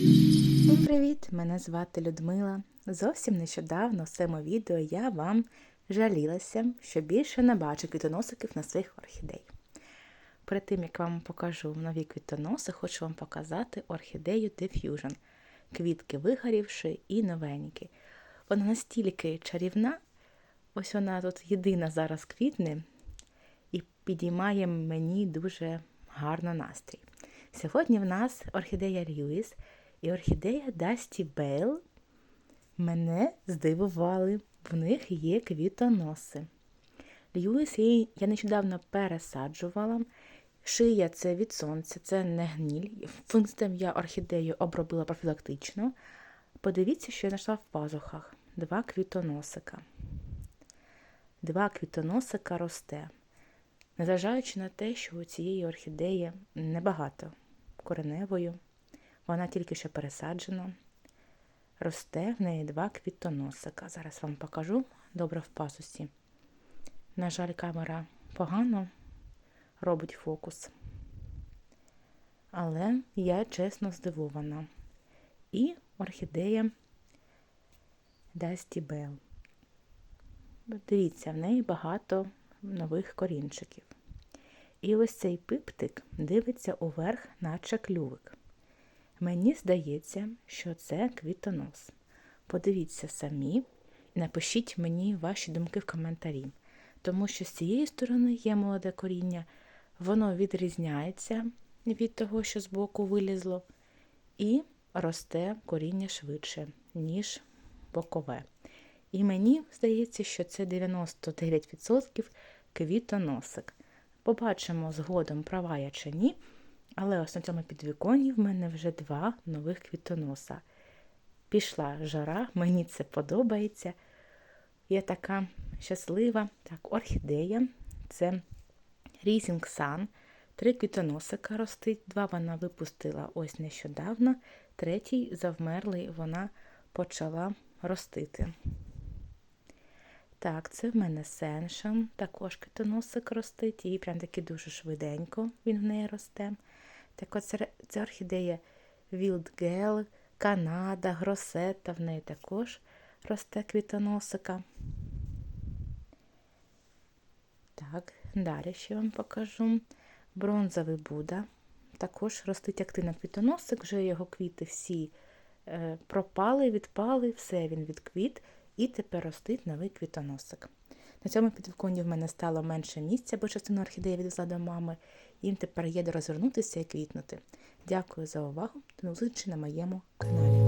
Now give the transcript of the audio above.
Всім привіт! Мене звати Людмила. Зовсім нещодавно в цьому відео я вам жалілася, що більше не бачу квітоносиків на своїх орхідей. Перед тим, як вам покажу нові квітоноси, хочу вам показати орхідею Diffusion. Квітки вигорівши і новенькі. Вона настільки чарівна, ось вона тут єдина зараз квітне і підіймає мені дуже гарно настрій. Сьогодні в нас орхідея Льюіс і орхідея Дасті Бейл мене здивували. В них є квітоноси. Льюіс її я нещодавно пересаджувала. Шия це від сонця, це не гніль. Функціям я орхідею обробила профілактично. Подивіться, що я знайшла в пазухах. Два квітоносика. Два квітоносика росте. Незважаючи на те, що у цієї орхідеї небагато кореневою, вона тільки що пересаджена. Росте в неї два квітоносика. Зараз вам покажу добре в пасусі. На жаль, камера погано робить фокус. Але я чесно здивована. І орхідея Дасті Бел. Дивіться, в неї багато нових корінчиків. І ось цей пиптик дивиться уверх, наче клювик. Мені здається, що це квітонос. Подивіться самі і напишіть мені ваші думки в коментарі. Тому що з цієї сторони є молоде коріння, воно відрізняється від того, що збоку вилізло, і росте коріння швидше, ніж бокове. І мені здається, що це 99% квітоносик. Побачимо згодом, права я чи ні. Але ось на цьому підвіконні в мене вже два нових квітоноса. Пішла жара, мені це подобається. Я така щаслива. Так, орхідея це Rising Sun. Три квітоносика ростить, два вона випустила ось нещодавно, третій завмерлий вона почала ростити. Так, це в мене Сеншан, також квітоносик ростить, і прям таки дуже швиденько він в неї росте. Так от це, орхідея Wildgel, Канада, Гросета, в неї також росте квітоносика. Так, далі ще вам покажу. Бронзовий Буда. Також ростить активно квітоносик, вже його квіти всі е, пропали, відпали, все він відквіт, і тепер ростить новий квітоносик. На цьому підвіконні в мене стало менше місця, бо частину орхідеї відвезла до мами. Їм тепер є де розвернутися і квітнути. Дякую за увагу. До зустрічі на моєму каналі.